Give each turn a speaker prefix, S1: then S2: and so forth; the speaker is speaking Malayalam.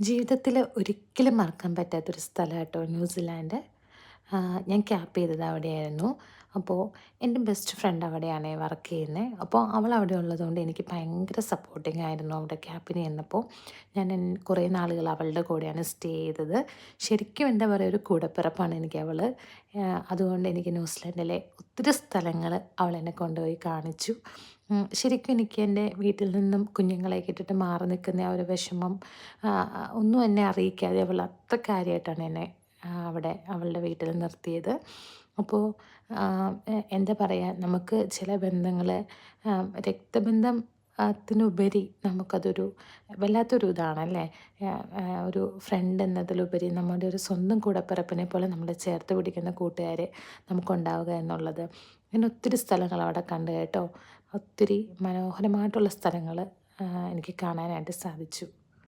S1: ജീവിതത്തിൽ ഒരിക്കലും മറക്കാൻ പറ്റാത്തൊരു സ്ഥലം കേട്ടോ ന്യൂസിലാൻഡ്. ഞാൻ ക്യാപ്പ് ചെയ്തത് അവിടെയായിരുന്നു. അപ്പോൾ എന്റെ ബെസ്റ്റ് ഫ്രണ്ട് അവിടെയാണ് വർക്ക് ചെയ്യുന്നത് അപ്പോൾ അവൾ അവിടെ ഉള്ളതുകൊണ്ട് എനിക്ക് ഭയങ്കര സപ്പോർട്ടിംഗ് ആയിരുന്നു അവിടെ ക്യാപ്പിന് ചെന്നപ്പോൾ ഞാൻ കുറേ നാളുകൾ അവളുടെ കൂടെയാണ് സ്റ്റേ ചെയ്തത്. ശരിക്കും എന്താ പറയുക ഒരു കൂടപ്പിറപ്പാണ് എനിക്ക് അവൾ. അതുകൊണ്ട് എനിക്ക് ന്യൂസിലൻഡിലെ ഒത്തിരി സ്ഥലങ്ങൾ അവൾ എന്നെ കൊണ്ടുപോയി കാണിച്ചു. ശരിക്കും എനിക്ക് എന്റെ വീട്ടിൽ നിന്നും കുഞ്ഞുങ്ങളെ ഇട്ടിട്ട് മാറി നിൽക്കുന്ന ആ ഒരു വിഷമം ഒന്നും എന്നെ അറിയിക്കാതെ അവൾ അത്ര കാര്യമായിട്ടാണ് എന്നെ അവിടെ അവളുടെ വീട്ടിൽ നിർത്തിയത്. അപ്പോൾ എന്താ പറയുക നമുക്ക് ചില ബന്ധങ്ങൾ രക്തബന്ധം ത്തിനുപരി നമുക്കതൊരു വല്ലാത്തൊരു ഇതാണല്ലേ? ഒരു ഫ്രണ്ട് എന്നതിലുപരി നമ്മുടെ ഒരു സ്വന്തം കൂടപ്പിറപ്പിനെ പോലെ നമ്മളെ ചേർത്ത് പിടിക്കുന്ന കൂട്ടുകാർ നമുക്കുണ്ടാവുക എന്നുള്ളത്. അങ്ങനെ ഒത്തിരി സ്ഥലങ്ങൾ അവിടെ കണ്ടു കേട്ടോ. ഒത്തിരി മനോഹരമായിട്ടുള്ള സ്ഥലങ്ങൾ എനിക്ക് കാണാനായിട്ട് സാധിച്ചു.